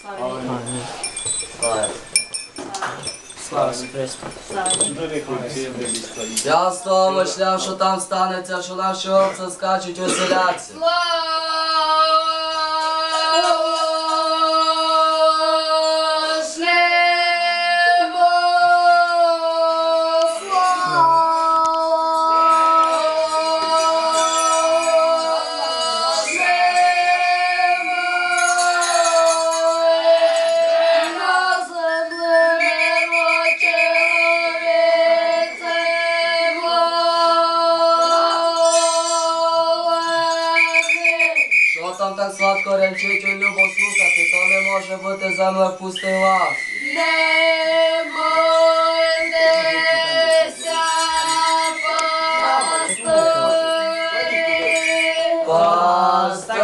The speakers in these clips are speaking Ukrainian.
Слава. Слава Слава. Я з того мишляв, що там станеться, що наші овці скачуть оселяться. Що там так сладко речить любо слухати, то не може бути земля пустий лас. Не бойтеся, пастирі. Пастирі,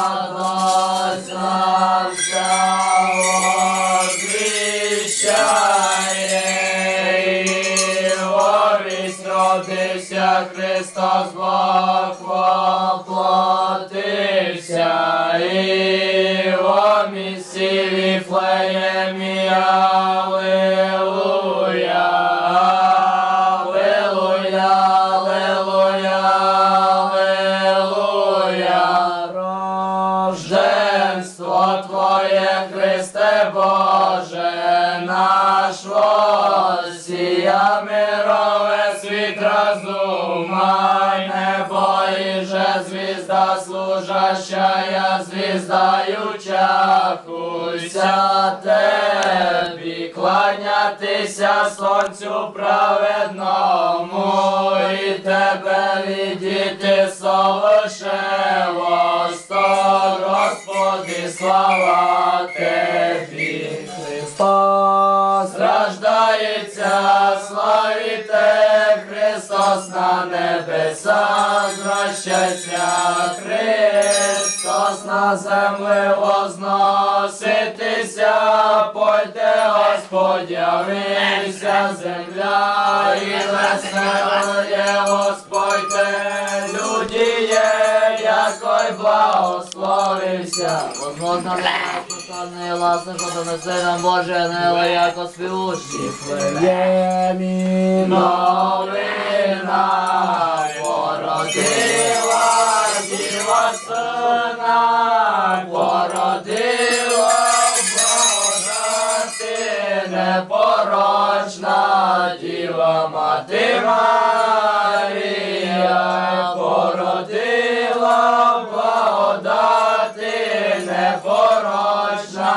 радость нам вся возвіщає, і вовість родився Христос Бог звіздаюча, хуйся тебі, кланятися сонцю праведному, і тебе відійти солише восток, Господи, слава Тебі, Христос рождається, славіте, Христос на небесах, зрощайся, Христос возноситися, пойде Господь, явився земля, і веселує Господь, люди є, якой благословився. Возможно, посланний ласка, що донесе нам Боже, не яко співущі. Ємі новина мати породила благодати непорочна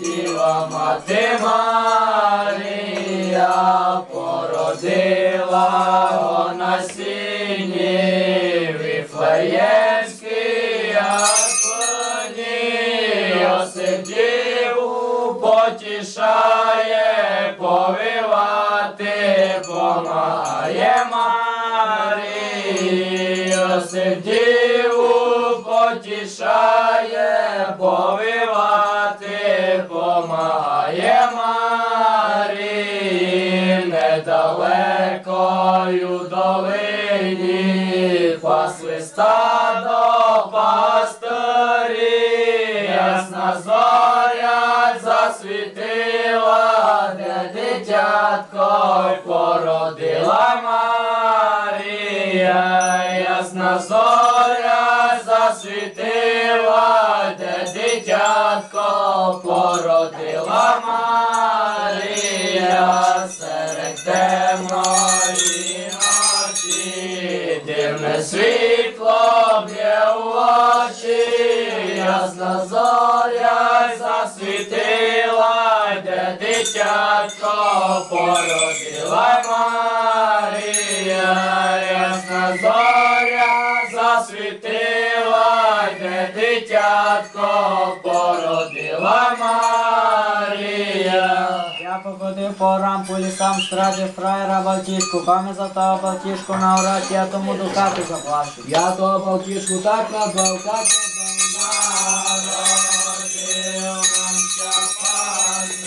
діва. Мати породила на Віфлеємській повивати помагає Марії, потішає, повивати Марії, недалекою долині пасли стадо пастирі, ясна зоря засвітила, де дитятко Ясна зоря засвітила, де дитятко породила Марія, серед темної ночі, дивне світло б'є в очі, ясна зоря засвітила, дитятко породила Марія, ясна зоря засвітила, де дитятко породила Марія. Я походив по орам, по лісам, страдив фраєра Балтішку, пам'ять за того Балтішку на ураті, я тому до хати заплачу. Я того Балтішку так назвав, так Народив нам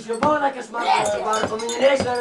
is je belangrijke smaak uh, waar kom je ineens naar